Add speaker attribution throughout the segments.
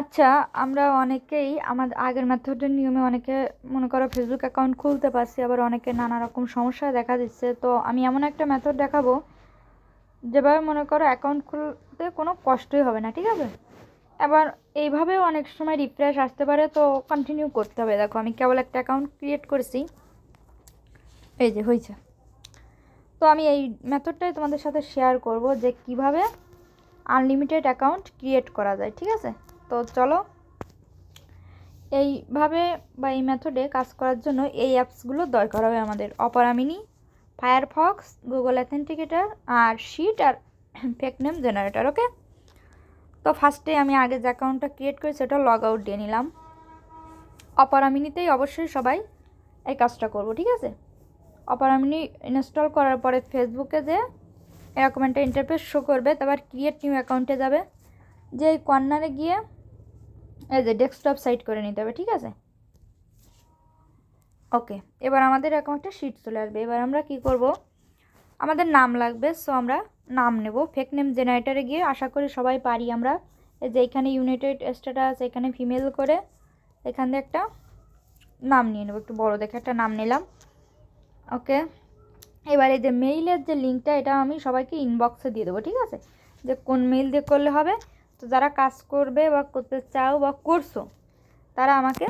Speaker 1: আচ্ছা আমরা অনেকেই আমাদের আগের মেথডের নিয়মে অনেকে মনে করো ফেসবুক অ্যাকাউন্ট খুলতে পারছি, আবার অনেকে নানা রকম সমস্যা দেখা দিচ্ছে। তো আমি এমন একটা মেথড দেখাবো, যেভাবে মনে করো অ্যাকাউন্ট খুলতে কোনো কষ্টই হবে না, ঠিক আছে? এবার এইভাবেও অনেক সময় রিফ্রেশ আসতে পারে, তো কন্টিনিউ করতে হবে। দেখো, আমি কেবল একটা অ্যাকাউন্ট ক্রিয়েট করেছি। এই যে হয়েছে তো আমি এই মেথডটাই তোমাদের সাথে শেয়ার করব যে কীভাবে আনলিমিটেড অ্যাকাউন্ট ক্রিয়েট করা যায়, ঠিক আছে? তো চলো। এইভাবে বা এই মেথডে কাজ করার জন্য এই অ্যাপসগুলো দরকার হবে আমাদের। Opera Mini Firefox Google authenticator আর শিট আর ফেক নেম জেনারেটর ওকে তো ফার্স্টে আমি আগে যে অ্যাকাউন্টটা ক্রিয়েট করি সেটা লগ আউট দিয়ে নিলাম। অপারামিনিতেই অবশ্যই সবাই এই কাজটা করব, ঠিক আছে? অপারামিনি ইনস্টল করার পরে ফেসবুকে যে এরকম একটা ইন্টারফেস শো করবে, তারপর ক্রিয়েট নিউ অ্যাকাউন্টে যাবে। যে এই কর্নারে গিয়ে এই যে ডেস্কটপ সাইট করে নিতে হবে, ঠিক আছে? ওকে এবার আমাদের অ্যাকাউন্টে শিট চলে আসবে। এবার আমরা কি করব? আমাদের নাম লাগবে সো আমরা নাম নেব। ফেক নেম জেনারেটারে গিয়ে আশা করি সবাই পারি আমরা। এই যে এখানে ইউনাইটেড স্ট্যাটাস এখানে ফিমেল করে এখান দিয়ে একটা নাম নিয়ে নেব। একটু বড় দেখে একটা নাম নিলাম। ওকে এবার এই যে মেইলের যে লিঙ্কটা এটা আমি সবাইকে ইনবক্সে দিয়ে দেবো, ঠিক আছে? যে কোন মেইল দিয়ে করলে হবে তো যারা কাজ করবে বা করতে চাও বা করছ, তারা আমাকে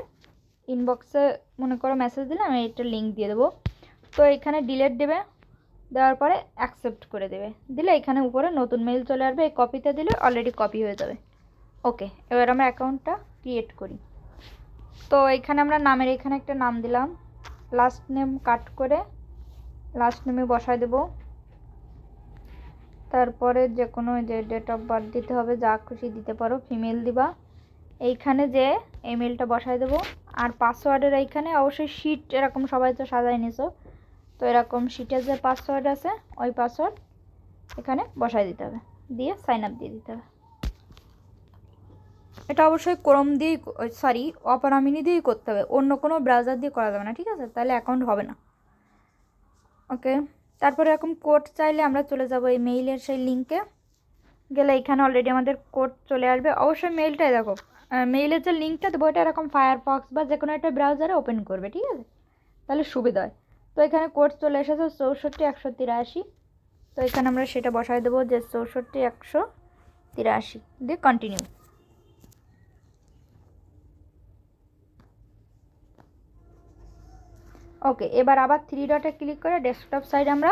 Speaker 1: ইনবক্সে মনে করো মেসেজ দিলে আমি এটা লিঙ্ক দিয়ে দেবো। তো এখানে ডিলেট দেবে, দেওয়ার পরে অ্যাকসেপ্ট করে দেবে। দিলে এখানে উপরে নতুন মেইল চলে আসবে, এই কপিতে দিলে অলরেডি কপি হয়ে যাবে। ওকে এবার আমরা অ্যাকাউন্টটা ক্রিয়েট করি। তো এখানে আমরা নামের এখানে একটা নাম দিলাম। লাস্ট নেম কাট করে লাস্ট নেমে বসায় দেব। তারপরে যে কোনো যে ডেট অফ বার্থ দিতে হবে, যা খুশি দিতে পারো ফিমেল দিবা। এইখানে যে ইমেলটা বসায় দেবো। আর পাসওয়ার্ডের এইখানে অবশ্যই শিট এরকম সবাই তো সাজায় নিছো। তো এরকম শিটের যে পাসওয়ার্ড আছে, ওই পাসওয়ার্ড এখানে বসায় দিতে হবে। দিয়ে সাইন আপ দিয়ে দিতে হবে। এটা অবশ্যই ক্রোম দিয়েই সরি অপরামিনি দিয়েই করতে হবে। অন্য কোনো ব্রাউজার দিয়ে করা যাবে না, ঠিক আছে? তাহলে অ্যাকাউন্ট হবে না। ওকে তারপরে এরকম কোড চাইলে আমরা চলে যাব এই মেইলের সেই লিঙ্কে গেলে এখানে অলরেডি আমাদের কোড চলে আসবে। অবশ্যই মেইলটাই দেখো মেইলের যে লিঙ্কটা দেবো, এটা এরকম ফায়ারফক্স বা যে কোনো একটা ব্রাউজারে ওপেন করবে, ঠিক আছে? তাহলে সুবিধা হয়। তো এখানে কোড চলে এসেছে চৌষট্টি একশো তিরাশি। তো এখানে আমরা সেটা বসাই দেবো যে চৌষট্টি একশো তিরাশি। দিয়ে কন্টিনিউ ওকে এবার আবার থ্রি ডটে ক্লিক করে ডেস্কটপ সাইড আমরা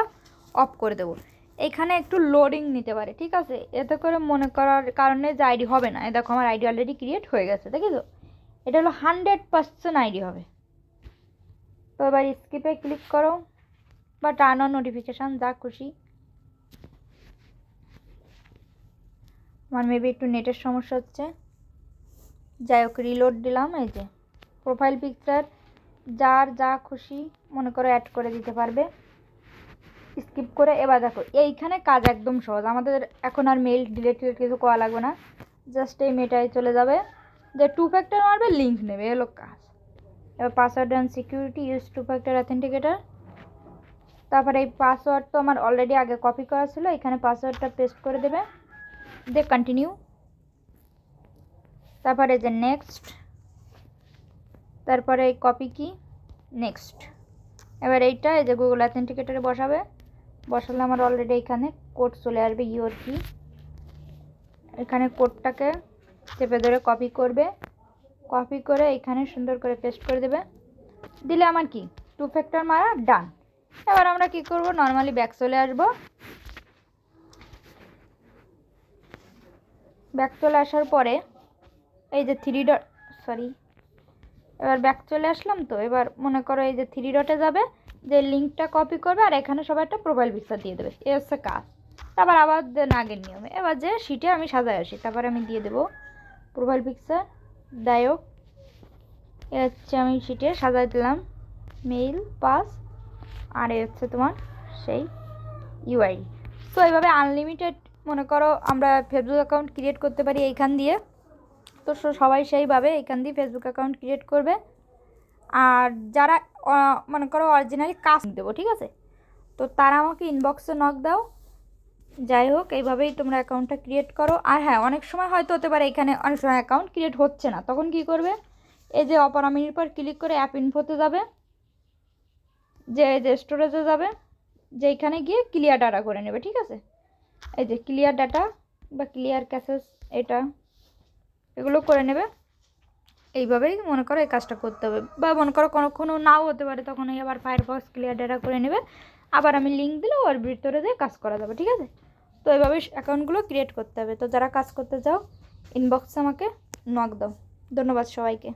Speaker 1: অফ করে দেবো। এখানে একটু লোডিং নিতে পারে, ঠিক আছে? এতে করে মনে করার কারণে যে আইডি হবে না। এ দেখো আমার আইডি অলরেডি ক্রিয়েট হয়ে গেছে দেখি তো এটা হলো হান্ড্রেড পার্সেন্ট আইডি হবে। তো এবার স্কিপে ক্লিক করো বা টার্ন অন নোটিফিকেশান যা খুশি। আমার মেবি একটু নেটের সমস্যা হচ্ছে। যাই হোক রিলোড দিলাম, এই যে প্রোফাইল পিকচার যার যা খুশি মনে করো অ্যাড করে দিতে পারবে। স্কিপ করে এবার দেখো, এইখানে কাজ একদম সহজ। আমাদের এখন আর মেল ডিলেট টিলেট কিছু করা লাগবে না। জাস্ট এই মেটাই চলে যাবে। যে টু ফ্যাক্টর মারবে লিঙ্ক নেবে, এলো কাজ। এবার password and security use two factor authenticator তারপরে এই পাসওয়ার্ড তো আমার অলরেডি আগে কপি করা ছিল, এখানে পাসওয়ার্ডটা পেস্ট করে দেবে। দিয়ে কন্টিনিউ তারপরে যে নেক্সট তারপরে এই কপি কি? নেক্সট এবার এইটা, এই যে গুগল অ্যাথেন্টিকেটারে বসাবে। বসালে আমার অলরেডি এখানে কোড চলে আসবে ইওর কি এখানে কোডটাকে চেপে ধরে কপি করবে। কপি করে এখানে সুন্দর করে পেস্ট করে দেবে। দিলে আমার কি? টু ফ্যাক্টর মারা ডান এবার আমরা কি করব? নর্মালি ব্যাক চলে আসব। ব্যাক চলে আসার পরে এই যে থ্রি ডট সরি এবার ব্যাক চলে আসলাম তো, এবার মনে করো এই যে থ্রি ডটে যাবে, যে লিঙ্কটা কপি করবে আর এখানে সবাই একটা প্রোফাইল পিকচার দিয়ে দেবে এ হচ্ছে কাজ। তারপর আবার আগের নিয়মে, এবার যে সিটে আমি সাজায় আসি, তারপর আমি দিয়ে দেবো প্রোফাইল পিকচার দায়ক এ হচ্ছে আমি সিটে সাজাই দিলাম মেইল পাস আর এ হচ্ছে তোমার সেই ইউআই তো এইভাবে আনলিমিটেড মনে করো আমরা ফেসবুক অ্যাকাউন্ট ক্রিয়েট করতে পারি এইখান দিয়ে। তো সবাই সেইভাবে এখান দিয়ে ফেসবুক অ্যাকাউন্ট ক্রিয়েট করবে। আর যারা মনে করো অরিজিনালি কাজ দেবো, ঠিক আছে? তো তারা আমাকে ইনবক্সে নক দাও। যাই হোক, এইভাবেই তোমরা অ্যাকাউন্টটা ক্রিয়েট করো। আর হ্যাঁ অনেক সময় হয়তো হতে পারে এখানে অনেক সময় অ্যাকাউন্ট ক্রিয়েট হচ্ছে না। তখন কি করবে? এই যে অপরামিনির পর ক্লিক করে অ্যাপ ইনফোতে যাবে। যে, এই যে স্টোরেজে যাবে। যেইখানে গিয়ে ক্লিয়ার ডাটা করে নেবে, ঠিক আছে? এই যে ক্লিয়ার ডাটা বা ক্লিয়ার ক্যাসেস এটা। এগুলো করে নেবে। এইভাবেই মনে করো এই কাজটা করতে হবে। বা মনে করো কোনোক্ষণও কোনো নাও হতে পারে, তখন এই আবার ফায়ার বক্স ক্লিয়ার ডাটা করে নেবে। আবার আমি লিঙ্ক দিলে ওর ভিতরে দিয়ে কাজ করা যাবে, ঠিক আছে? তো এইভাবে অ্যাকাউন্টগুলো ক্রিয়েট করতে হবে। তো যারা কাজ করতে চাও ইনবক্সে আমাকে নক দাও। ধন্যবাদ সবাইকে।